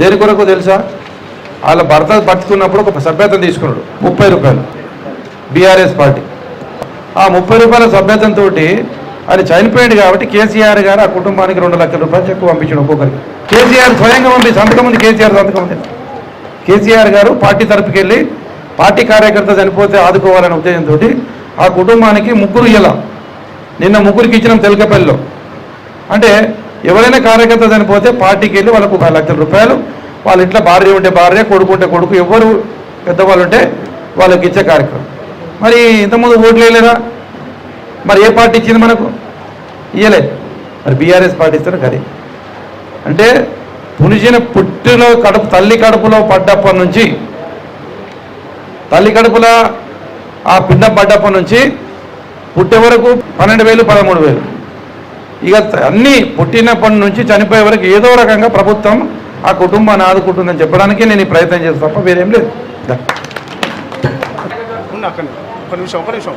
దేని కొరకు తెలుసా? వాళ్ళ భర్త బతుకున్నప్పుడు ఒక సభ్యత్వం తీసుకున్నాడు ముప్పై రూపాయలు బీఆర్ఎస్ పార్టీ. ఆ ముప్పై రూపాయల సభ్యత్వంతో ఆయన చనిపోయాడు కాబట్టి కేసీఆర్ గారు ఆ కుటుంబానికి రెండు లక్షల రూపాయలు చెక్కు పంపించాడు ఒక్కొక్కరికి. కేసీఆర్ స్వయంగా పంపి సంతకం ఉంది కేసీఆర్ సంతకం ఉంది. కేసీఆర్ గారు పార్టీ తరపుకి వెళ్ళి పార్టీ కార్యకర్త చనిపోతే ఆదుకోవాలనే ఉద్దేశంతో ఆ కుటుంబానికి ముగ్గురు ఇలా నిన్న ముగ్గురికి ఇచ్చిన తెలకపల్లిలో. అంటే ఎవరైనా కార్యకర్త చనిపోతే పార్టీకి వెళ్ళి వాళ్ళకు ఒక లక్షల రూపాయలు వాళ్ళ ఇంట్లో భార్య ఉంటే భార్య కొడుకు ఉంటే కొడుకు ఎవరు పెద్దవాళ్ళు ఉంటే వాళ్ళకి ఇచ్చే కార్యక్రమం. మరి ఇంతకుముందు ఓట్లు వేయలేరా మరి ఏ పార్టీ ఇచ్చింది మనకు? ఇయ్యలే. మరి బీఆర్ఎస్ పార్టీ ఇస్తారు కదే అంటే పునిచిన పుట్టిలో కడుపు తల్లి కడుపులో పడ్డప్పటి నుంచి తల్లి కడుపులో ఆ పిండం పడ్డప్పటి నుంచి పుట్టే వరకు పన్నెండు వేలు పదమూడు వేలు. ఇక అన్నీ పుట్టినప్పటి నుంచి చనిపోయే వరకు ఏదో రకంగా ప్రభుత్వం ఆ కుటుంబాన్ని ఆదుకుంటుందని చెప్పడానికి నేను ఈ ప్రయత్నం చేస్తాను తప్ప వేరేం లేదు. ఒక నిమిషం ఒక నిమిషం.